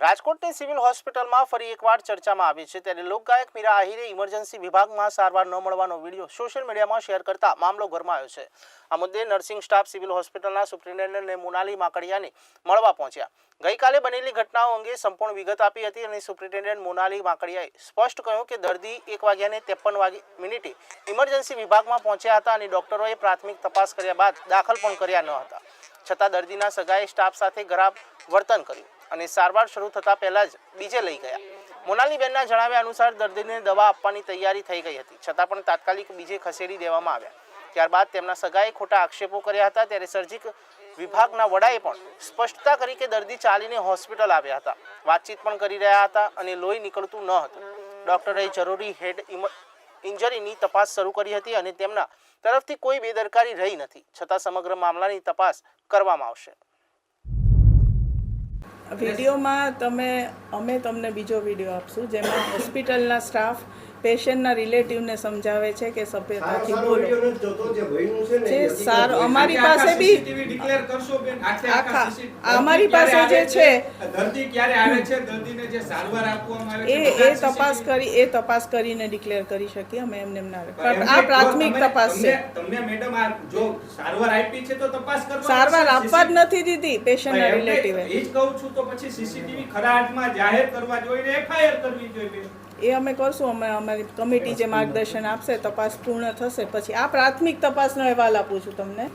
રાજકોટની સિવિલ હોસ્પિટલમાં ફરી એકવાર ચર્ચામાં આવી છે. ત્યારે લોકગાયક મીરા આહિરે ઇમરજન્સી વિભાગમાં સારવાર ન મળવાનો વીડિયો સોશિયલ મીડિયામાં શેર કરતા મામલો ગરમાયો છે. આ મુદ્દે નર્સિંગ સ્ટાફ સિવિલ હોસ્પિટલના સુપ્રિન્ટેન્ડન્ટને મોનાલી માકડિયાને મળવા પહોંચ્યા. ગઈકાલે બનેલી ઘટનાઓ અંગે સંપૂર્ણ વિગત આપી હતી અને સુપ્રિન્ટેન્ડન્ટ મોનાલી માકડિયાએ સ્પષ્ટ કહ્યું કે દર્દી એક વાગ્યાને ત્રેપન વાગે મિનિટે ઇમરજન્સી વિભાગમાં પહોંચ્યા હતા અને ડોક્ટરોએ પ્રાથમિક તપાસ કર્યા બાદ દાખલ પણ કર્યા ન હતા. છતાં દર્દીના સગાએ સ્ટાફ સાથે ખરાબ વર્તન કર્યું. અને સારવાર શરૂ થતાં પહેલાં જ બીજે લઈ ગયા. મોનાલીબેનના જણાવ્યા અનુસાર દર્દીને દવા આપવાની તૈયારી થઈ ગઈ હતી, છતાં પણ તાત્કાલિક બીજે ખસેડી દેવામાં આવ્યા. ત્યારબાદ તેમના સગાએ ખોટા આક્ષેપો કર્યા હતા, ત્યારે સર્જિક વિભાગના વડાએ પણ સ્પષ્ટતા કરી કે દર્દી ચાલીને હોસ્પિટલ આવ્યા હતા. વાતચીત પણ કરી રહ્યા હતા અને લોહી નીકળતું ન હતું. ડૉક્ટરે જરૂરી હેડ ઇન્જરીની તપાસ શરૂ કરી હતી અને તેમના તરફથી કોઈ બેદરકારી રહી નથી. છતાં સમગ્ર મામલાની તપાસ કરવામાં આવશે. વિડીયોમાં તમે અમે તમને બીજો વીડિયો આપશું જેમાં હોસ્પિટલના સ્ટાફ પેશન્ટના રિલેટિવને સમજાવે છે કે સભ્યતાથી બોલો. જે સારું અમારી પાસે બી આખા- અમારી પાસે જે છે, દર્દી ક્યારે આવે છે? દર્દીને જે સારવાર આપવામાં આવે એ એ તપાસ કરી એ તપાસ કરીને ડિક્લેર કરી શકીએ અમે એમને એમ ના એમને પણ આ પ્રાથમિક તપાસ છે. તમને- તમને મેડમ આ જો સારવાર આપી છે તો તપાસ કરવા સારવાર આપવા જ નથી દીધી પેશન્ટના રિલેટિવે. એ જ કહું છું તો પછી સીસીટીવી ખરા અર્થમાં જાહેર કરવા જોઈએ એફઆઈઆર કરવી જોઈએ. એ અમે કરશું, અમે અમારી કમિટી જે માર્ગદર્શન આપશે, તપાસ પૂર્ણ થશે. પછી આ પ્રાથમિક તપાસનો અહેવાલ આપું છું તમને.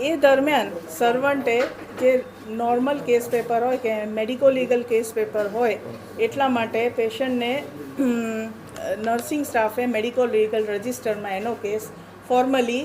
એ દરમિયાન સર્વન્ટે જે નોર્મલ કેસ પેપર હોય કે મેડિકો લીગલ કેસ પેપર હોય, એટલા માટે પેશન્ટને નર્સિંગ સ્ટાફે મેડિકો લીગલ રજિસ્ટરમાં એનો કેસ ફોર્મલી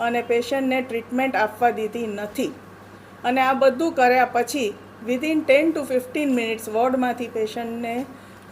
અને પેશન્ટને ટ્રીટમેન્ટ આપવા દીધી નથી. અને આ બધું કર્યા પછી within ten to fifteen minutes વોર્ડમાંથી પેશન્ટને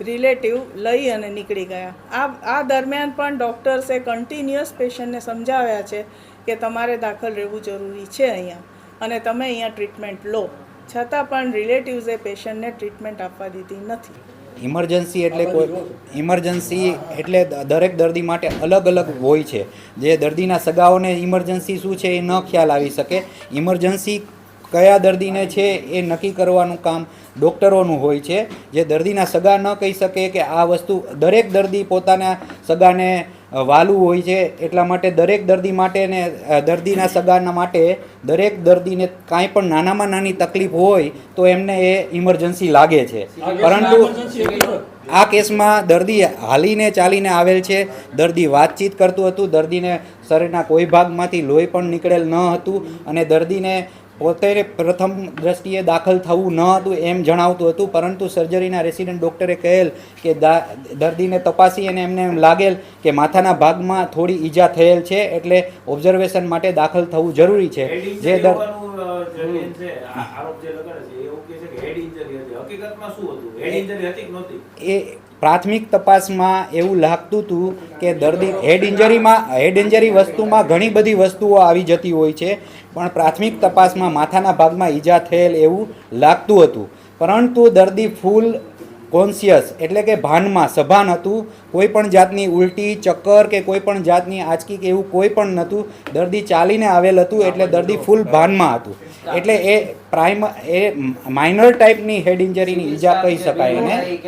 રિલેટિવ લઈ અને નીકળી ગયા. આ આ દરમિયાન પણ ડૉક્ટર્સે કન્ટિન્યુઅસ પેશન્ટને સમજાવ્યા છે કે તમારે દાખલ રહેવું જરૂરી છે અહીંયા અને તમે અહીંયા ટ્રીટમેન્ટ લો. છતાં પણ રિલેટિવ્સે પેશન્ટને ટ્રીટમેન્ટ આપવા દીધી નથી. ઇમરજન્સી એટલે કોઈ ઇમરજન્સી એટલે દરેક દર્દી માટે અલગ અલગ હોય છે. જે દર્દીના સગાઓને ઇમરજન્સી શું છે એ ન ખ્યાલ આવી શકે. ઇમરજન્સી કયા દર્દીને છે એ નક્કી કરવાનું કામ ડૉક્ટરોનું હોય છે. જે દર્દીના સગા ન કહી શકે કે આ વસ્તુ દરેક દર્દી પોતાના સગાને વાલું હોય છે એટલા માટે દરેક દર્દી માટે ને દર્દીના સગાના માટે દરેક દર્દીને કાંઈ પણ નાનામાં નાની તકલીફ હોય તો એમને એ ઇમરજન્સી લાગે છે. પરંતુ આ કેસમાં દર્દી હાલીને ચાલીને આવેલ છે દર્દી વાતચીત કરતું હતું દર્દીને શરીરના કોઈ ભાગમાંથી લોહી પણ નીકળેલ ન હતું અને દર્દીને પોતે પ્રથમ દ્રષ્ટિએ દાખલ થવું ન હતું એમ જણાવતું હતું પરંતુ સર્જરીના રેસિડન્ટ ડૉક્ટરે કહેલ કે દા- દર્દીને તપાસી અને એમને એમ લાગેલ કે માથાના ભાગમાં થોડી ઈજા થયેલ છે એટલે ઓબ્ઝર્વેશન માટે દાખલ થવું જરૂરી છે. જે દર એ પ્રાથમિક તપાસમાં એવું લાગતું હતું કે દર્દી હેડ ઇન્જરીમાં હેડ ઇન્જરી વસ્તુમાં ઘણી બધી વસ્તુઓ આવી જતી હોય છે, પણ પ્રાથમિક તપાસમાં માથાના ભાગમાં ઈજા થયેલ એવું લાગતું હતું. પરંતુ દર્દી ફૂલ કોન્શિયસ એટલે કે ભાનમાં, સભાન હતું, કોઈ પણ જાતની ઉલટી, ચક્કર કે કોઈ પણ જાતની આંચકી કે એવું કોઈ પણ નહોતું, દર્દી ચાલીને આવેલ હતું એટલે દર્દી ફૂલ ભાનમાં હતું. એટલે એ પ્રાઇમ એ માઇનર ટાઈપની હેડ ઇન્જરીની ઈજા કહી શકાય એને.